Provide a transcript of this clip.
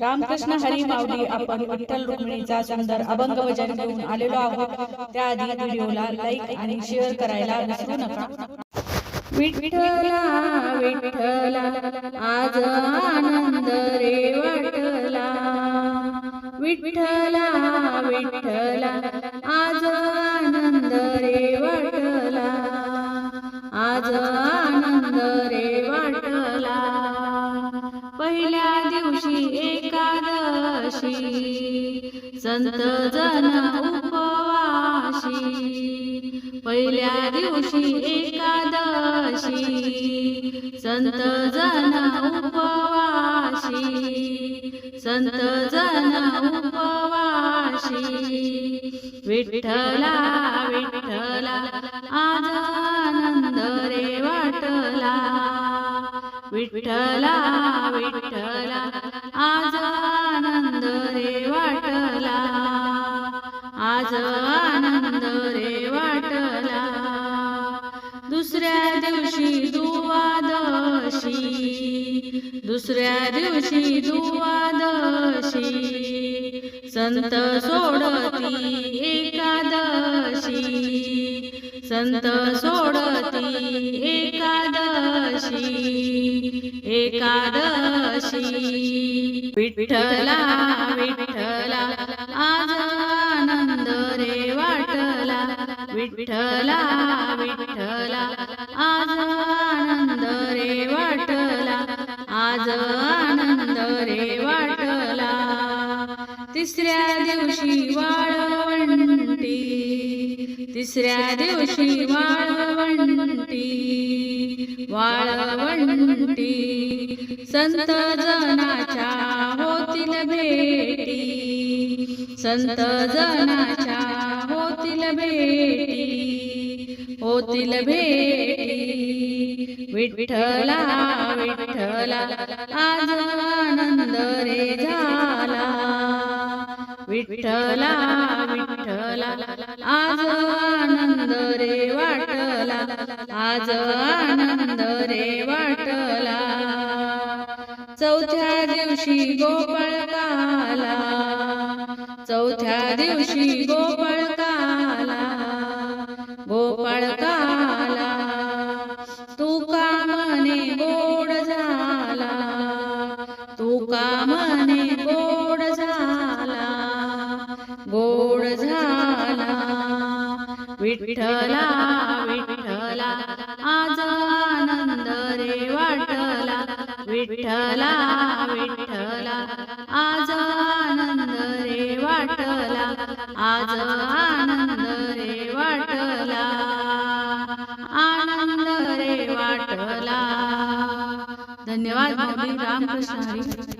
रामकृष्ण हरी माऊली आपण विठ्ठल रुक्मिणीचा सुंदर अभंग भजन घेऊन आलेलो आहोत. त्याआधी व्हिडिओला लाईक आणि शेअर करायला विसरू नका. विठ्ठला विठ्ठला आज आनंद रे वाटला. विठ्ठला विठ्ठला आज आनंद रे वाटला. आज आनंद रे वाटला. पहिल्या दिवशी एकादशी संत जन उपवाशी. पहिल्या दिवशी एकादशी. संत जन उपवाशी. संत जन उपवाशी. विठ्ठला विठ्ठला आज आनंद रे वाटला. विठ्ठला विठ्ठला आज आनंद रे वाटला. दुसऱ्या दिवशी दुवादशी. दुसऱ्या दिवशी दुवादशी. संत सोडती एकादशी. संत सोडती एकादशी. एकादशी. विठ्ठला विठ्ठला आज बरे रे वाटला विठ्ठला विठ्ठला. आज आनंद रे वाटला आज आनंद रे वाटला. तिसऱ्या दिवशी वाळवंटी तिसऱ्या दिवशी वाळवंटी वाळवंटी संत जनाच्या होतील भेटी. संत जनाच्या होतील भेटी होतील भेटी. विठ्ठला विठ्ठला आज आनंद रे झाला. विठ्ठला विठ्ठला आज आनंद रे वाटला. आज आनंद रे वाटला. चौथ्या दिवशी गोपाळकाला चौथ्या दिवशी गोपाळकाला गोपाळकाला. तू का गोड झाला? तू का गोड झाला? गोड झाला. विठ्ठला विठ्ठला आज आनंद रे वाटला. विठ्ठला विठ्ठला आज आनंद वाटला आज आनंद रे वाटला आनंद रे वाटला. धन्यवाद रामकृष्ण हरी.